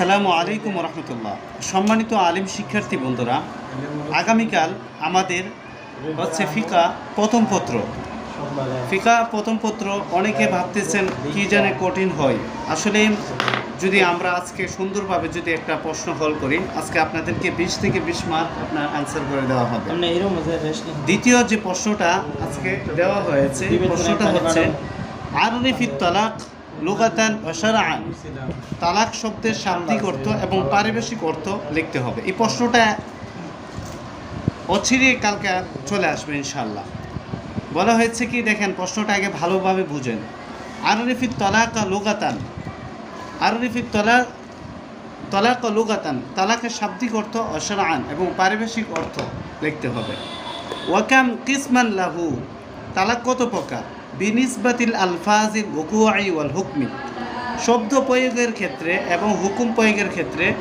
আসসালামু আলাইকুম রহমতুল্লাহ সম্মানিত আলিম শিক্ষার্থী বন্ধুরা আগামীকাল আমাদের হচ্ছে ফিকা প্রথম পত্র। ফিকা প্রথম পত্র অনেকে ভাবতেছেন কি জানে কঠিন হয়। আসলে যদি আমরা আজকে সুন্দরভাবে যদি একটা প্রশ্ন হল করি আজকে আপনাদেরকে বিশ থেকে বিশ মার্ক আপনার অ্যান্সার করে দেওয়া হবে। দ্বিতীয় যে প্রশ্নটা আজকে দেওয়া হয়েছে প্রশ্নটা হচ্ছে আর তালাক লুগাতান শারআন। তালাক শব্দের শাব্দিক অর্থ এবং পারিবেশিক অর্থ লিখতে হবে। এই প্রশ্নটা অচিরে কালকে চলে আসবে ইনশাল্লাহ বলা হয়েছে কি, দেখেন, প্রশ্নটা আগে ভালোভাবে বুঝেন। আররিফিত তালাক লুগাতান। আররিফিত তালাক তালাক লুগাতান। তালাকের শাব্দিক অর্থ অশরান এবং পারিবেশিক অর্থ লিখতে হবে। ওয়াকাম কিসমান লাহু। তালাক কত প্রকার? বিনিসবাতিল আলফাজিল ওকুয়াই ওয়াল হুকমি। শব্দ প্রয়োগের ক্ষেত্রে এবং হুকুম প্রয়োগের ক্ষেত্রে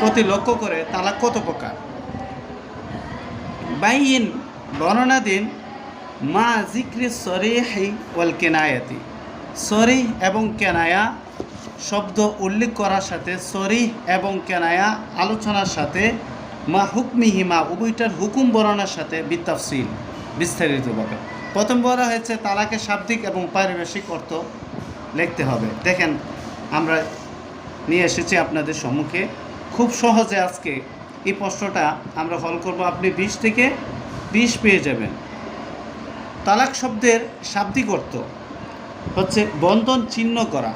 প্রতি লক্ষ্য করে তালাক কত প্রকার? বাইন, বর্ণনা দিন, মা জিক্রি সরিহি ওয়াল কেনায়াতি। সরি এবং কেনায়া শব্দ উল্লেখ করার সাথে সরি এবং কেনায়া আলোচনার সাথে, মা হুকমিহিমা উভয়টার হুকুম বর্ণনার সাথে বিতাফসিল বিস্তারিতভাবে। প্রথম বলা হয়েছে তালাকে শাব্দিক এবং পারিবেশিক অর্থ লিখতে হবে। দেখেন, আমরা নিয়ে এসেছি আপনাদের সম্মুখে। খুব সহজে আজকে এই প্রশ্নটা আমরা হল করব। আপনি বিশ থেকে বিশ পেয়ে যাবেন। তালাক শব্দের শাব্দিক অর্থ হচ্ছে বন্ধন চিহ্ন করা।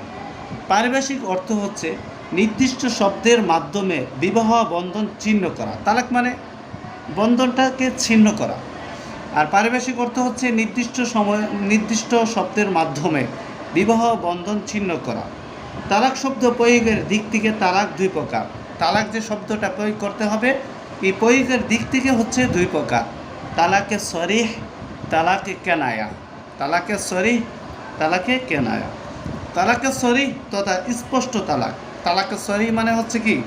পারিভাষিক অর্থ হচ্ছে নির্দিষ্ট শব্দের মাধ্যমে বিবাহ বন্ধন চিহ্ন করা। তালাক মানে বন্ধনটাকে ছিন্ন করা। আর পারিভাষিক অর্থ হচ্ছে নির্দিষ্ট সময়, নির্দিষ্ট শব্দের মাধ্যমে বিবাহ বন্ধন ছিন্ন করা। তালাক শব্দ প্রয়োগের দিক থেকে তালাক দুই প্রকার। তালাক যে শব্দটা প্রয়োগ করতে হবে, এই প্রয়োগের দিক থেকে হচ্ছে দুই প্রকার। তালাকে সরিহ, তালাকে কেনায়া। তালাকে সরিহ, তালাকে কেনায়া। তালাকে সরি তথা স্পষ্ট তালাক। তালাকে সরি মানে হচ্ছে কি?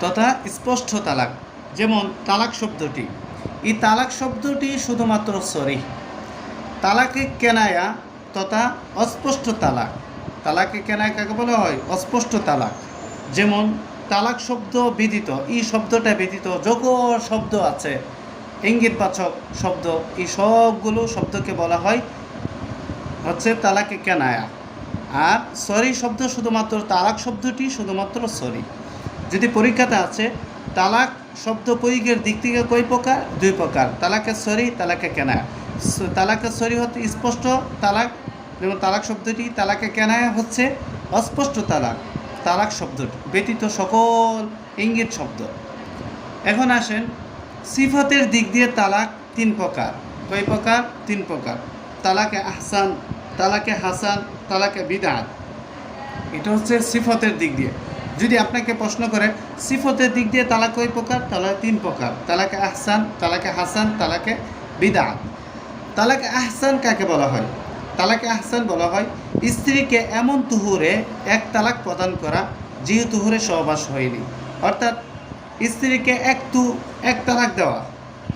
তথা স্পষ্ট তালাক। যেমন তালাক শব্দটি এই তালাক শব্দটি শুধুমাত্র সরি তালাকে কেনায়া তথা অস্পষ্ট তালাক। তালাকে কেনায় কাকে বলা হয়? অস্পষ্ট তালাক। যেমন তালাক শব্দ বিদিত এই শব্দটা ব্যতীত যোগ শব্দ আছে, ইঙ্গিতবাচক শব্দ, এই সবগুলো শব্দকে বলা হয় হচ্ছে তালাকে কেনায়া। আর সরি শব্দ শুধুমাত্র, তালাক শব্দটি শুধুমাত্র সরি যদি পরীক্ষাতে আছে, তালাক শব্দ প্রয়োগের দিক থেকে কই প্রকার? দুই প্রকার। তালাকে সরি, তালাকে কেনায়া। স- তালাকে সরি হতে স্পষ্ট তালাক, যেমন তালাক শব্দটি, তালাকে কেনায়া হচ্ছে অস্পষ্ট তালাক তালাক শব্দটি, ব্যতীত সকল ইঙ্গিত শব্দ। এখন আসেন সিফতের দিক দিয়ে তালাক তিন প্রকার। কয় প্রকার? তিন প্রকার। তালাকে আহসান, তালাকে হাসান, তালাকে বিদাত। এটা হচ্ছে সিফতের দিক দিয়ে। যদি আপনাকে প্রশ্ন করে, সিফতের দিক দিয়ে তালাক কয় প্রকার? তালাক তিন প্রকার। তালাকে আহসান, তালাকে হাসান, তালাকে বিদাত তালাকে আহসান কাকে বলা হয়? তালাকে আহসান বলা হয় স্ত্রীকে এমন তুহুরে এক তালাক প্রদান করা, যে তুহুরে সহবাস হয়নি। অর্থাৎ স্ত্রীকে এক তু, এক তালাক দেওয়া,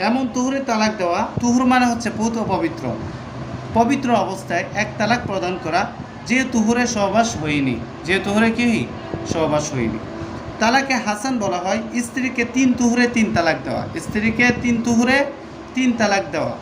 এমন তুহুরে তালাক দেওয়া, তুহুর মানে হচ্ছে পুত পবিত্র। পবিত্র অবস্থায় এক তালাক প্রদান করা, যে তুহুরে সহবাস হয়নি। যে তুহুরে কি? সহবাস হয়নি। তালাকে হাসান বলা হয়, স্ত্রীকে তিন তুহুরে তিন তালাক দেওয়া। স্ত্রীকে তিন তুহুরে তিন তালাক দেওয়া।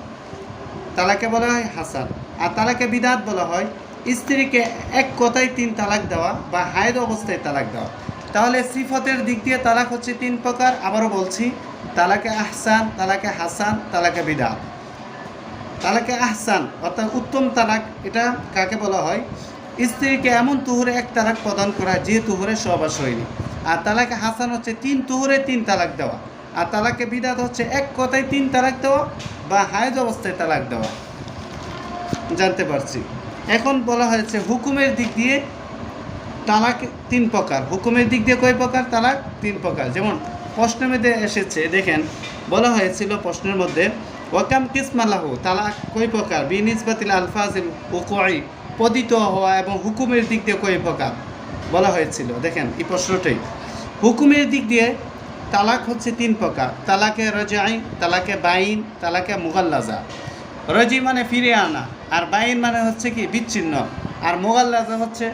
তালাকে বলা হয় হাসান। আর তালাকে বিদাত বলা হয়, স্ত্রীকে এক কথায় তিন তালাক দেওয়া বা হায়দ অবস্থায় তালাক দেওয়া। তাহলে সিফতের দিক দিয়ে তালাক হচ্ছে তিন প্রকার। আবারও বলছি, তালাকে আহসান, তালাকে হাসান, তালাকে বিদাত। তালাকে আহসান অর্থাৎ উত্তম তালাক, এটা কাকে বলা হয়? স্ত্রীকে এমন তুহুরে এক তালাক প্রদান করা যে তুহুরে সহবাস হয়নি আর তালাকে হাসান হচ্ছে তিন তুহুরে তিন তালাক দেওয়া। আর তালাকে বিদাত হচ্ছে এক কথায় তিন তালাক দেওয়া বা হায়জ অবস্থায় তালাক দেওয়া। জানতে পারছি। এখন বলা হয়েছে হুকুমের দিক দিয়ে তালাক তিন প্রকার। হুকুমের দিক দিয়ে কয় প্রকার? তালাক তিন প্রকার। যেমন প্রশ্নের মধ্যে এসেছে, দেখেন, বলা হয়েছিল প্রশ্নের মধ্যে, ওয়াকাম কিসমালাহু? তালাক কয় প্রকার? বিনিসবাতিল আলফাজিল ওকোয়াই পদিত হওয়া এবং হুকুমের দিক দিয়ে কয় প্রকার বলা হয়েছিল। দেখেন, এই প্রশ্নটাই হুকুমের দিক দিয়ে তালাক হচ্ছে তিন প্রকার। তালাকে রজাই তালাকে বাইন, তালাকে মুগাল্লাজা। রজি মানে ফিরে আনা, আর বাইন মানে হচ্ছে কি বিচ্ছিন্ন। আর মোগাল্লাজা হচ্ছে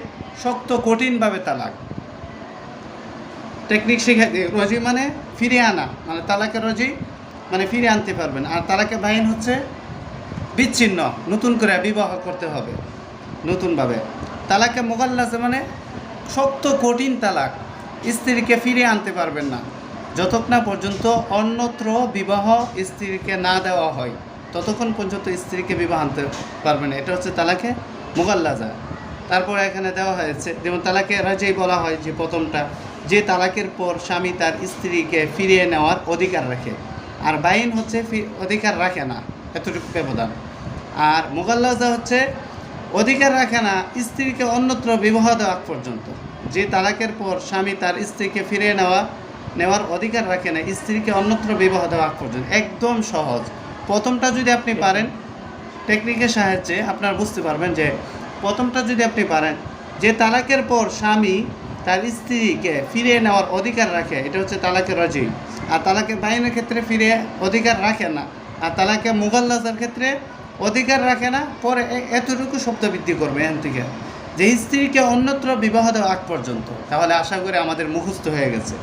শক্ত, কঠিনভাবে তালাক। টেকনিক শিখে রজি মানে ফিরিয়ে আনা মানে তালাকে রজি মানে ফিরে আনতে পারবেন। আর তালাকে বাইন হচ্ছে বিচ্ছিন্ন, নতুন করে বিবাহ করতে হবে। নতুনভাবে। তালাকে মোগাল্লাসে মানে শক্ত, কঠিন তালাক। স্ত্রীকে ফিরে আনতে পারবেন না। যতক্ষণ না পর্যন্ত অন্যত্র বিবাহ স্ত্রীকে না দেওয়া হয়, ততক্ষণ পর্যন্ত স্ত্রীকে বিবাহ আনতে পারবেন না। এটা হচ্ছে তালাকে মোগাল্লাজা তারপর এখানে দেওয়া হয়েছে, যেমন তালাকে রাজেই বলা হয় যে প্রথমটা, যে তালাকের পর স্বামী তার স্ত্রীকে ফিরিয়ে নেওয়ার অধিকার রাখে। আর বাইন হচ্ছে অধিকার রাখে না, এতটুকু ব্যবধান। আর মোগাল্লাজা হচ্ছে অধিকার রাখে না, স্ত্রীকে অন্যত্র বিবাহ দেওয়া পর্যন্ত। যে তালাকের পর স্বামী তার স্ত্রীকে ফিরিয়ে নেওয়া, নেওয়ার অধিকার রাখে না, স্ত্রীকে অন্যত্র বিবাহ দেওয়া পর্যন্ত। একদম সহজ। প্রথমটা যদি আপনি পারেন, টেকনিকের সাহায্যে আপনারা বুঝতে পারবেন যে, প্রথমটা যদি আপনি পারেন, যে তালাকের পর স্বামী তার স্ত্রীকে ফিরিয়ে নেওয়ার অধিকার রাখে, এটা হচ্ছে তালাকের রজি। আর তালাকের বাইনের ক্ষেত্রে ফিরে অধিকার রাখে না। আর তালাকে মুঘল্লাজের ক্ষেত্রে অধিকার রাখে না, পরে এতটুকু শব্দ বৃদ্ধি করবে এখান থেকে যে স্ত্রীকে অন্যত্র বিবাহ দেওয়া আগ পর্যন্ত। তাহলে আশা করি আমাদের মুখস্থ হয়ে গেছে।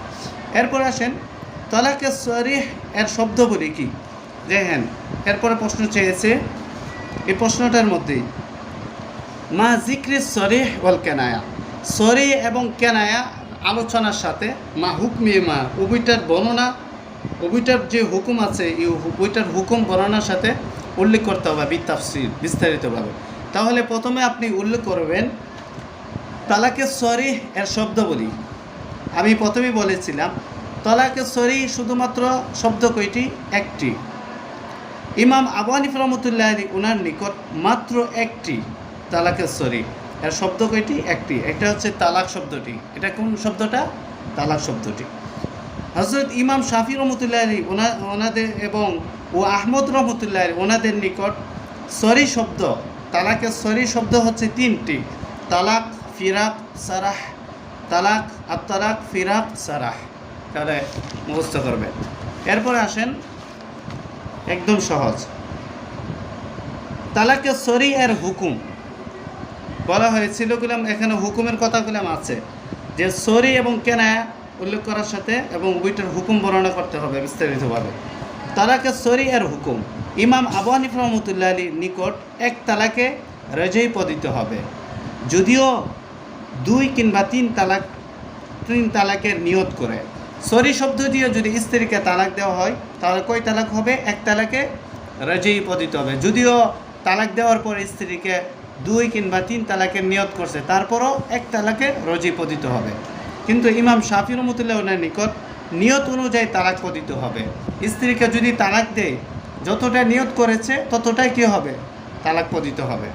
এরপর আসেন, তলাকে সরিহ এর শব্দ বলি কি? দেখেন এরপরে প্রশ্ন চেয়েছে, এই প্রশ্নটার মধ্যেই, মা জিক্রি সরিহ ওয়াল কেনায়া। সরি এবং কেনায়া আলোচনার সাথে মা হুকমি, মা উভয়টার বর্ণনা উভয়টার যে হুকুম আছে, এই উভয়টার হুকুম বর্ণনার সাথে উল্লেখ করতে হবে বিতাফসির, বিস্তারিতভাবে। তাহলে প্রথমে আপনি উল্লেখ করবেন তালাকে সরি এর শব্দ বলি আমি প্রথমেই বলেছিলাম, তলাকে সরি শুধুমাত্র শব্দ কয়টি? একটি। ইমাম আবু হানিফ রহমতুল্লাহ আলী নিকট মাত্র একটি তালাকে সরি। এর শব্দ কয়টি? একটি। একটা হচ্ছে তালাক শব্দটি। এটা কোন শব্দটা? তালাক শব্দটি। হজরত ইমাম শাফি রহমতুল্লাহ আলী ওনা, ওনাদের এবং, ও আহমদ রহমতুল্লাহ আলী ওনাদের নিকট সরি শব্দ, তালাকের সরি শব্দ হচ্ছে তিনটি। তালাক, ফিরাক, সারাহ। তালাক আর তালাক ফিরাক, সারাহ। তাহলে মুখস্থ করবেন। এরপরে আসেন, একদম সহজ। তালাকে সরি এর হুকুম। বলা হয়েছিল গুলাম, এখানে হুকুমের কথাগুলাম আছে। যে সরি এবং কেনায়া উল্লেখ করার সাথে এবং উইটার হুকুম বর্ণনা করতে হবে বিস্তারিতভাবে। তালাকে সরি এর হুকুম। ইমাম আবু হানিফ রহমতুল্লাহ আলীর নিকট এক তালাকে রেজেই পদিত হবে। যদিও দুই কিংবা তিন তালাক, তিন তালাকের নিয়ত করে। সরি শব্দ দিয়ে যদি স্ত্রীকে তালাক দেওয়া হয়, তাহলে কয় তালাক হবে? এক তালাকে রাজেই পদিত হবে। যদিও তালাক দেওয়ার পর স্ত্রীকে দুই কিংবা তিন তালাকের নিয়ত করছে, তারপরও এক তালাকে রজি পদিত হবে। কিন্তু ইমাম শাফি রহমতুল্লাহ ওনার নিকট নিয়ত অনুযায়ী তালাক পদিত হবে। স্ত্রীকে যদি তালাক দেয়, যতটা নিয়ত করেছে, ততটাই কী হবে? তালাক পদিত হবে।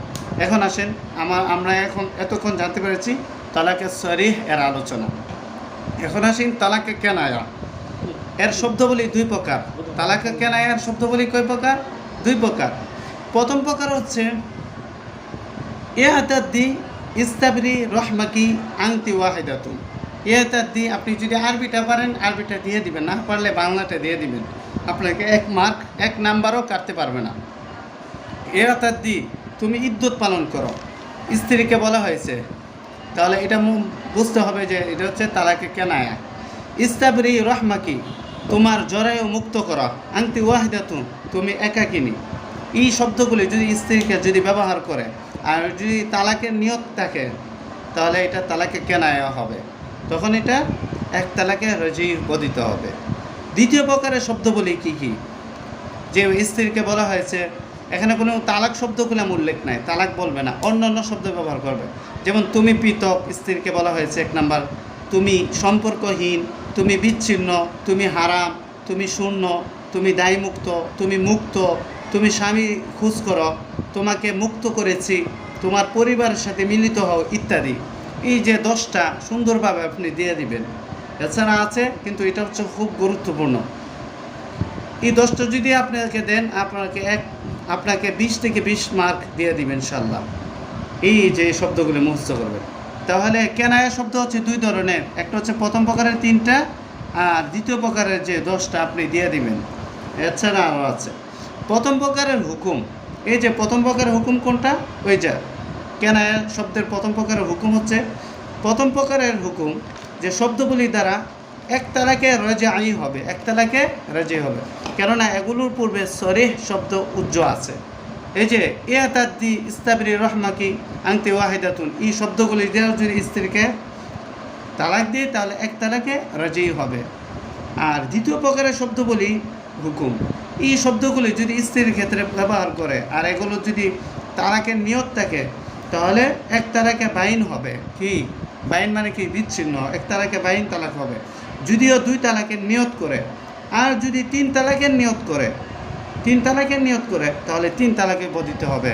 এখন আসেন, আমার, আমরা এখন এতক্ষণ জানতে পেরেছি তালাকের সরিহ এর আলোচনা। এখন আসেন তালাকে কেনায়া। এর শব্দ বলি দুই প্রকার। তালাকে কেনায়া এর শব্দ বলি কয় প্রকার? দুই প্রকার। প্রথম প্রকার হচ্ছে এহাতাদ্দি ইস্তাবরি রহমাকি আংতি ওয়াহিদাতুন। এহাতাদ্দি আপনি যদি আরবিটা পারেন, আরবিটা দিয়ে দিবেন না, পারলে বাংলাটা দিয়ে দিবেন। আপনাকে এক মার্ক, এক নাম্বারও কাটতে পারবে না। এহাতাদ্দি তুমি ইদ্যুৎ পালন করো। স্ত্রীকে বলা হয়েছে। তাহলে এটা বুঝতে হবে যে এটা হচ্ছে তালাকে কেনায়া। ইস্তাবরি রহমাকি, তোমার জরায়ু মুক্ত করা। আংতি ওয়াহিদাতুন তুমি একাকিনী। এই শব্দগুলি যদি স্ত্রীকে যদি ব্যবহার করে, আর যদি তালাকের নিয়ত থাকে, তাহলে এটা তালাকে কেনায়া হবে। তখন এটা এক তালাকে রজি বদিত হবে। দ্বিতীয় প্রকারের শব্দ বলি কি কি? যে স্ত্রীকে বলা হয়েছে, এখানে কোনো তালাক শব্দগুলো উল্লেখ নাই, তালাক বলবে না অন্য অন্য শব্দ ব্যবহার করবে। যেমন তুমি পৃথক, স্ত্রীকে বলা হয়েছে, এক নাম্বার, তুমি সম্পর্কহীন, তুমি বিচ্ছিন্ন, তুমি হারাম, তুমি শূন্য, তুমি দায়মুক্ত, তুমি মুক্ত, তুমি স্বামী খুঁজ করো তোমাকে মুক্ত করেছি, তোমার পরিবারের সাথে মিলিত হও, ইত্যাদি। এই যে দশটা সুন্দরভাবে আপনি দিয়ে দিবেন, এছাড়া আছে, কিন্তু এটা হচ্ছে খুব গুরুত্বপূর্ণ। এই দশটা যদি আপনাকে দেন, আপনাকে এক, আপনাকে বিশ থেকে বিশ মার্ক দিয়ে দিবেন ইনশাল্লাহ এই যে শব্দগুলি মুখস্থ করবেন। তাহলে কেনায়া শব্দ হচ্ছে দুই ধরনের, একটা হচ্ছে প্রথম প্রকারের তিনটা, আর দ্বিতীয় প্রকারের যে দশটা আপনি দিয়ে দিবেন, এছাড়া আরও আছে। প্রথম প্রকারের হুকুম, এই যে প্রথম প্রকারের হুকুম কোনটা? ওই যে কেনায়া শব্দের প্রথম প্রকারের হুকুম হচ্ছে? প্রথম প্রকারের হুকুম যে শব্দগুলি দ্বারা এক তালাকে রাজাই হবে, এক তালাকে রাজাই হবে। কেননা এগুলোর পূর্বে সরিহ শব্দ উজ্জ্ব আছে। এই যে, ইয়াতাদ্দি ইস্তাবরি রহমাকি আংতে ওয়াহিদাতুন, এই শব্দগুলি দিয়ে যদি স্ত্রীকে তালাক দিয়ে, তাহলে এক তালাকে রাজি হবে। আর দ্বিতীয় প্রকারের শব্দ বলি হুকুম। এই শব্দগুলি যদি স্ত্রীর ক্ষেত্রে ব্যবহার করে, আর এগুলো যদি তালাকের নিয়ত থাকে তাহলে এক তারাকে বাইন হবে। কি? বাইন মানে কি? বিচ্ছিন্ন। এক তালাকে বাইন তালাক হবে। যদিও দুই তালাকের নিয়ত করে। আর যদি তিন তালাকের নিয়ত করে, তিন তালাকের নিয়ত করে, তাহলে তিন তালাকে বদিতে হবে।